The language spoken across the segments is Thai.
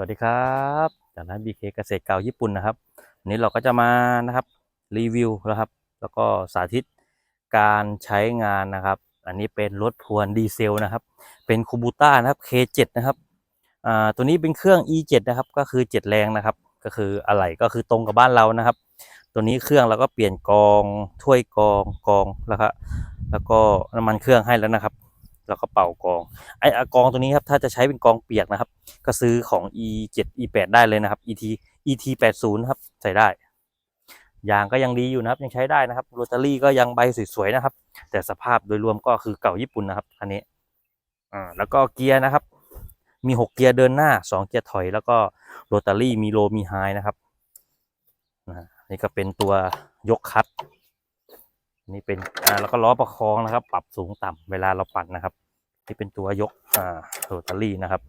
วัสดีครับจากร้าน BK เกษตรเก่าญี่ปุ่นนะครับวันนี้เราก็จะมานะครับรีวิวนะครับ แล้วก็สาธิตการใช้งานนะครับ อันนี้เป็นรถพวนดีเซลนะครับ เป็นคูบูต้านะครับ K7 นะครับอ่าตัวนี้เป็นเครื่อง E7 นะครับ ก็คือ 7 แรงนะครับ ก็คืออะไหล่ก็คือตรงกับบ้านเรานะครับ ตัวนี้เครื่องเราก็เปลี่ยนกองถ้วยกองกองแล้วก็แล้วก็น้ำมันเครื่องให้แล้วนะครับ แล้วก็เป่ากองไอ้อะกองตัวนี้ครับถ้าจะใช้เป็นกองเปียกนะครับ ก็ซื้อของ E7 E8 ได้เลยนะครับ ET ET 80ครับใส่ได้ยางก็ยังดีอยู่นะครับ ยังใช้ได้นะครับโรตารี่ก็ยังใบสวยๆนะครับ แต่สภาพโดยรวมก็คือเก่าญี่ปุ่นนะครับคันนี้อ่าแล้วก็เกียร์นะครับ มีหกเกียร์เดินหน้าสองเกียร์ถอย แล้วก็โรตารี่มีโลมีไฮนะครับนี่ก็เป็นตัวยกคัดนี่เป็นอ่าแล้วก็ล้อประคองนะครับ ปรับสูงต่ำเวลาเราปั่นนะครับ ที่เป็นตัวยกอ่าโรตารี่นะครับ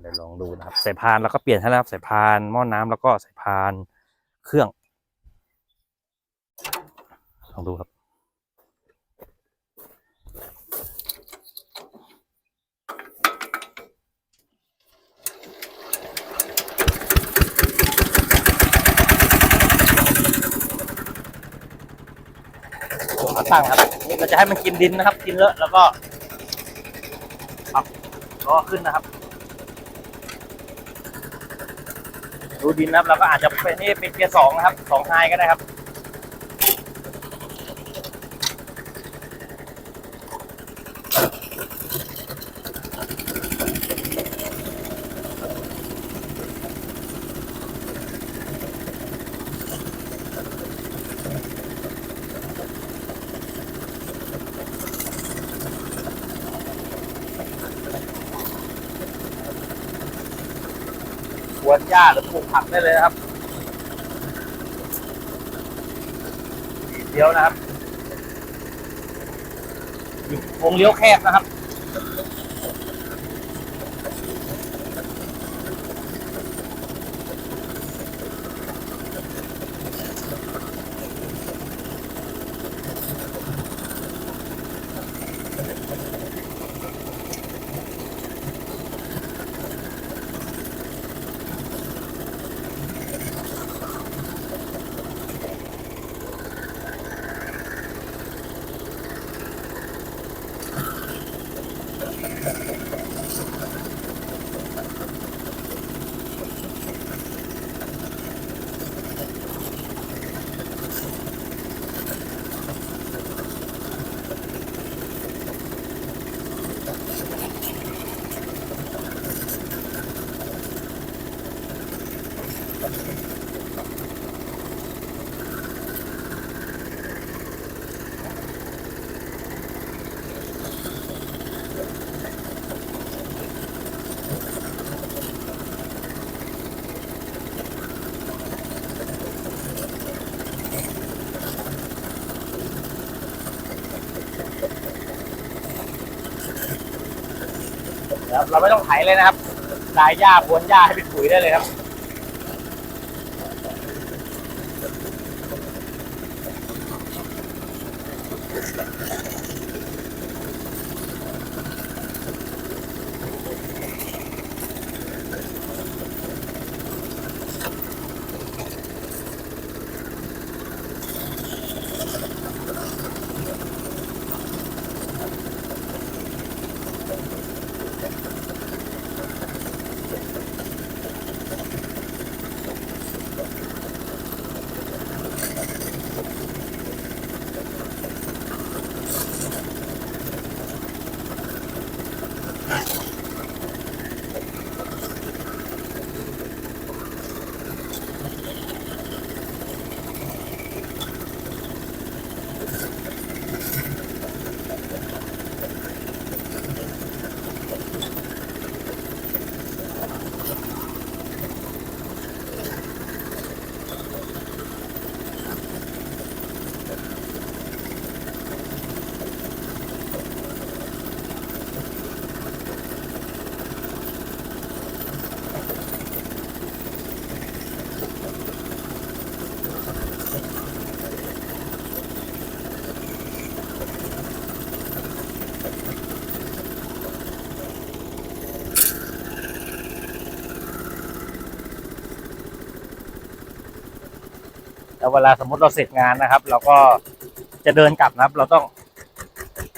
เดี๋ยวลองดูนะครับสายพานแล้วก็เปลี่ยนให้แล้วครับสายพานหม้อน้ำแล้วก็สายพานเครื่องลองดูครับตัวขาตั้งครับนี่เราจะให้มันกินดินนะครับ กินเลอะแล้วก็ ก็ขึ้นนะครับ ดูดินนะครับเราก็อาจจะเป็นนี่เป็นเกียร์สองนะครับสองไฮก็ได้ครับ สวนหญ้าหรือปลูกผักได้เลยนะครับเลี้ยวนะครับวงเลี้ยวแคบนะครับ นะครับเราไม่ต้องไถเลยนะครับดายหญ้าพวนหญ้าให้เป็นปุ๋ยได้เลยครับ แล้วเวลาสมมติเราเสร็จงานนะครับ เราก็จะเดินกลับนะครับ เราต้อง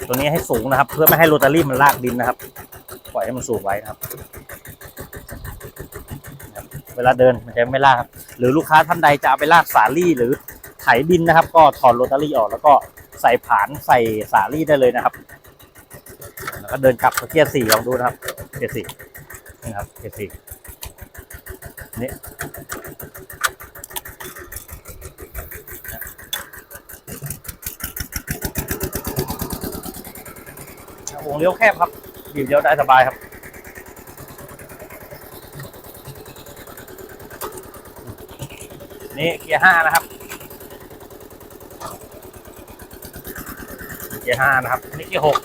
ตัวนี้ให้สูงนะครับ เพื่อไม่ให้โรตารี่มันลากดินนะครับ ปล่อยให้มันสูงไว้นะครับ เวลาเดินมันจะไม่ลากครับ หรือลูกค้าท่านใดจะเอาไปลากสาลี่หรือไถดินนะครับ ก็ถอดโรตารี่ออก แล้วก็ใส่ผานใส่สาลี่ได้เลยนะครับแล้วก็เดินกลับเกียร์สี่ลองดูนะครับเกียร์สี่นี่ครับเกียร์สี่นี่ งเลี้ยวแคบครับบีบเลี้ยวได้สบายครับ นี่เกียร์ห้านะครับ เกียร์ห้านะครับ นี่เกียร์หก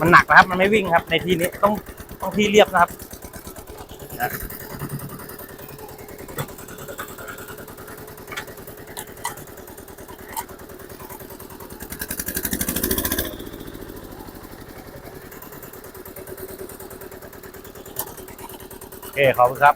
มันหนักนะครับ มันไม่วิ่งครับ ในที่นี้ต้องต้องที่เรียบนะครับนะ เคขอบคุณครับ